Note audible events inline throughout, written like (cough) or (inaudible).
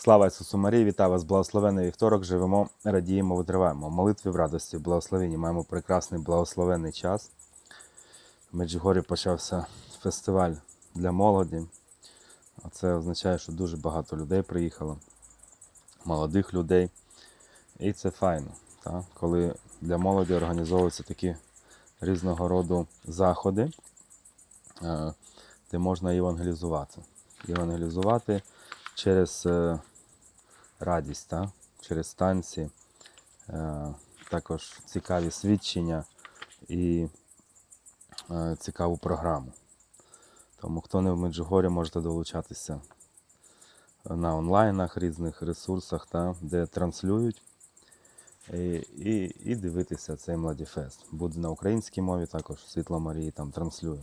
Слава Ісусу Марії, вітаю вас, благословений вівторок. Живемо, радіємо, витриваємо. Молитві в радості, в благословенні. Маємо прекрасний благословенний час. В Меджигорі почався фестиваль для молоді. А це означає, що дуже багато людей приїхало, молодих людей. І це файно, так? коли для молоді організовуються такі різного роду заходи, е, де можна євангелізувати. Євангелізувати через е, радість, та? через танці, е, також цікаві свідчення і е, цікаву програму. Тому хто не в Меджугорі, можете долучатися на онлайнах, різних ресурсах, та, де транслюють. І, і, і дивитися цей Младіфест. Буде на українській мові також Світла Марії там транслює.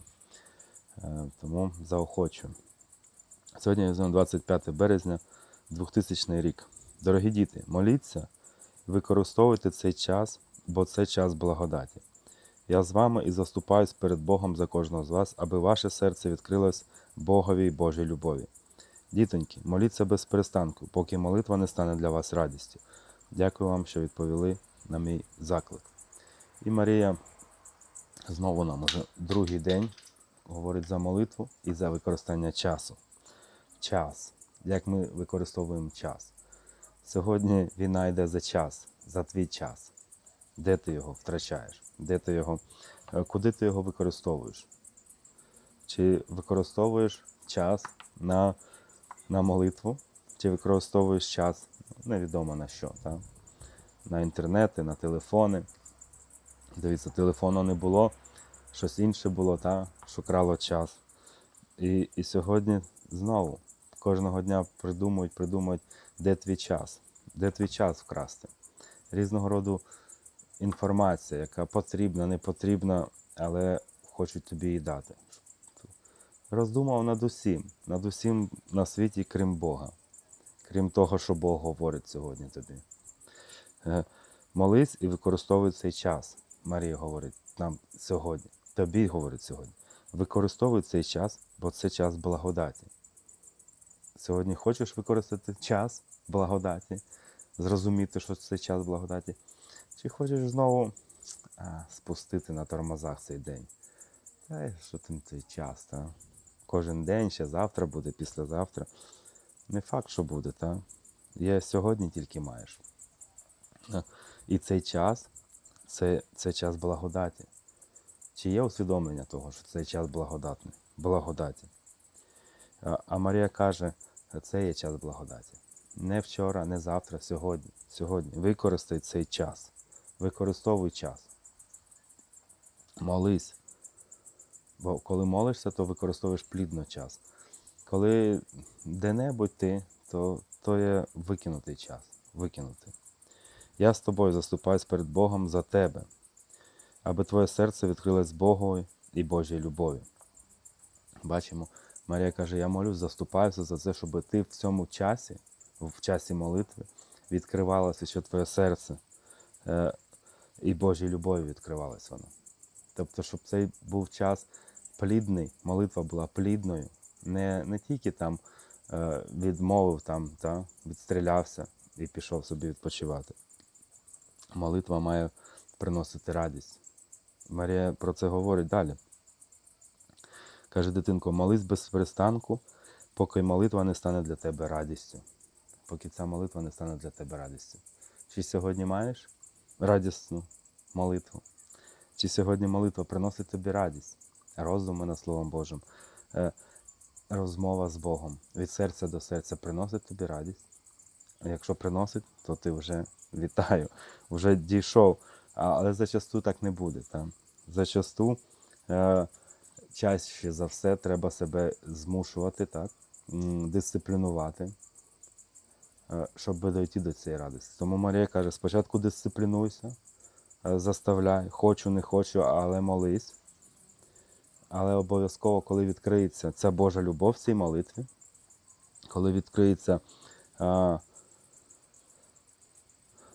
Тому заохочу. Сьогодні 25 березня 2000 рік. Дорогі діти, моліться, використовуйте цей час, бо це час благодаті. Я з вами і заступаюсь перед Богом за кожного з вас, аби ваше серце відкрилось Богові й Божій любові. Дітоньки, моліться без перестанку, поки молитва не стане для вас радістю. Дякую вам, що відповіли на мій заклик. І Марія знову нам уже другий день говорить за молитву і за використання часу. Час. Як ми використовуємо час. Сьогодні війна йде за час, за твій час. Де ти його втрачаєш? Де ти його, е, куди ти його використовуєш? Чи використовуєш час на, на молитву, чи використовуєш час, невідомо на що, так? на інтернети, на телефони. Дивіться, телефону не було, щось інше було, та, що крало час. І, і сьогодні знову кожного дня придумують, придумують, де твій час, де твій час вкрасти. Різного роду інформація, яка потрібна, не потрібна, але хочуть тобі її дати. Роздумав над усім, над усім на світі, крім Бога, крім того, що Бог говорить сьогодні тобі. Е, Молись і використовуй цей час. Марія говорить нам сьогодні, тобі говорить сьогодні. Використовуй цей час, бо це час благодаті. Сьогодні хочеш використати час благодаті, зрозуміти, що це час благодаті, чи хочеш знову а, спустити на тормозах цей день? Та що там цей час, та? Кожен день, ще завтра буде, післязавтра. Не факт, що буде, та? Є сьогодні тільки маєш. І цей час це, це час благодаті. Чи є усвідомлення того, що цей час благодатний, благодаті? А- А Марія каже, це є час благодаті. Не вчора, не завтра, сьогодні. Сьогодні. Використай цей час. Використовуй час. Молись. Бо коли молишся, то використовуєш плідно час. Коли де-небудь ти, то, то є викинутий час. Викинутий. Я з тобою заступаюсь перед Богом за тебе, аби твоє серце відкрилось Богові і Божій любові. Бачимо, Марія каже: Я молюсь, заступаюся за це, щоб ти в цьому часі, в часі молитви, відкривалося, що твоє серце е, і Божій любові відкривалось воно. Тобто, щоб цей був час плідний, молитва була плідною, не, не тільки там е, відмовив, там, та, відстрілявся і пішов собі відпочивати. Молитва має приносити радість. Марія про це говорить далі. Каже дитинко, молись без перестанку, поки молитва не стане для тебе радістю. Поки ця молитва не стане для тебе радістю. Чи сьогодні маєш радісну молитву? Чи сьогодні молитва приносить тобі радість, роздуми над Словом Божим, е, розмова з Богом від серця до серця приносить тобі радість? Якщо приносить, то ти вже (laughs) вітаю, вже дійшов. Але зачасту так не буде. Та? Зачасту е, чаще за все треба себе змушувати, так? дисциплінувати, е, щоб дойти до цієї радості. Тому Марія каже: спочатку дисциплінуйся, е, заставляй, хочу, не хочу, але молись. Але обов'язково, коли відкриється ця Божа любов в цій молитві, коли відкриється а,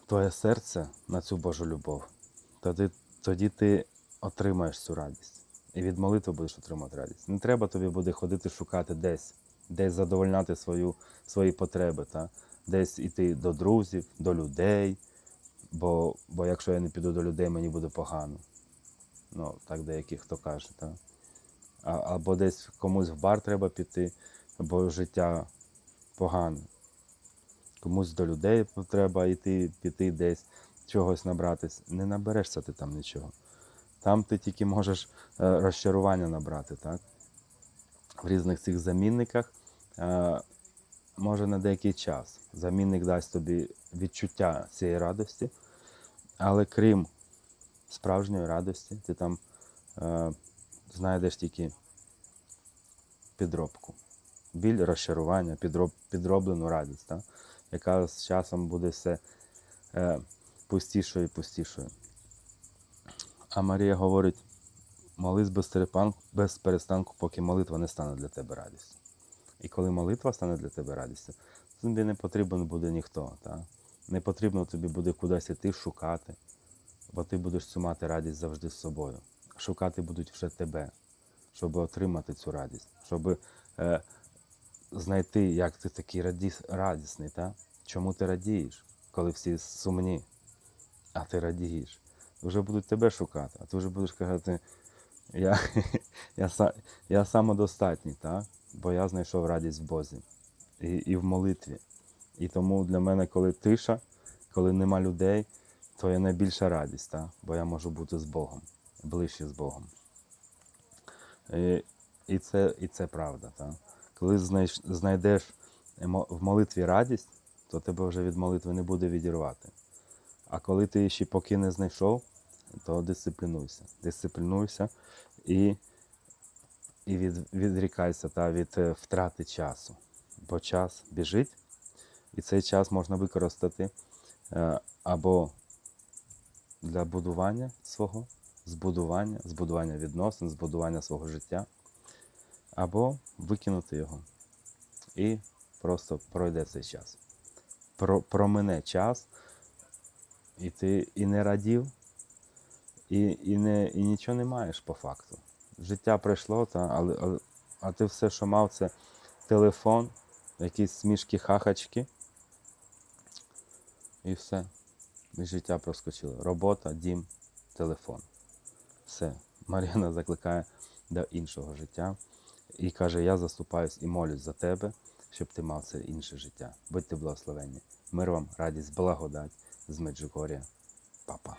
твоє серце на цю Божу любов, тоді, тоді ти отримаєш цю радість. І від молитви будеш отримати радість. Не треба тобі буде ходити шукати десь, десь задовольняти свою, свої потреби. Та? десь іти до друзів, до людей. Бо, бо якщо я не піду до людей, мені буде погано. Ну, так деякі хто каже, так. А, або десь комусь в бар треба піти, бо життя погане. Комусь до людей треба йти, піти десь, чогось набратись. Не наберешся ти там нічого. Там ти тільки можеш е, розчарування набрати, так? В різних цих замінниках. Е, може на деякий час. Замінник дасть тобі відчуття цієї радості, але крім справжньої радості, ти там е, знайдеш тільки підробку. Біль, розчарування, підроб, підроблену радість, так? яка з часом буде все пустішою і пустішою. А Марія говорить: молись без, без перестанку, поки молитва не стане для тебе радістю. І коли молитва стане для тебе радістю, тобі не потрібен буде ніхто. Та? Не потрібно тобі буде кудись іти шукати, бо ти будеш цю мати радість завжди з собою. Шукати будуть вже тебе, щоб отримати цю радість, щоб е, знайти, як ти такий радіс, радісний, та? чому ти радієш, коли всі сумні, а ти радієш. Вже будуть тебе шукати, а ти вже будеш казати, я, (laughs) я, са- я самодостатній, так? бо я знайшов радість в Бозі і, і в молитві. І тому для мене, коли тиша, коли нема людей, то є найбільша радість, так? бо я можу бути з Богом, ближче з Богом. І, і, це, і це правда. Так? Коли знайш, знайдеш в молитві радість, то тебе вже від молитви не буде відірвати. А коли ти ще поки не знайшов, то дисциплінуйся. Дисциплінуйся і, і від, відрікайся та, від е, втрати часу. Бо час біжить, і цей час можна використати е, або для будування свого, збудування, збудування відносин, збудування свого життя, або викинути його. І просто пройде цей час. Про, промине час, і ти і не радів, і, і, не, і нічого не маєш по факту. Життя пройшло, та, але, але, а ти все, що мав, це телефон, якісь смішки хахачки. І все. І життя проскочило. Робота, дім, телефон. Все. Мар'яна закликає до іншого життя і каже: Я заступаюсь і молюсь за тебе, щоб ти мав це інше життя. Будьте благословенні. Мир вам, радість, благодать з Меджугорія. Папа.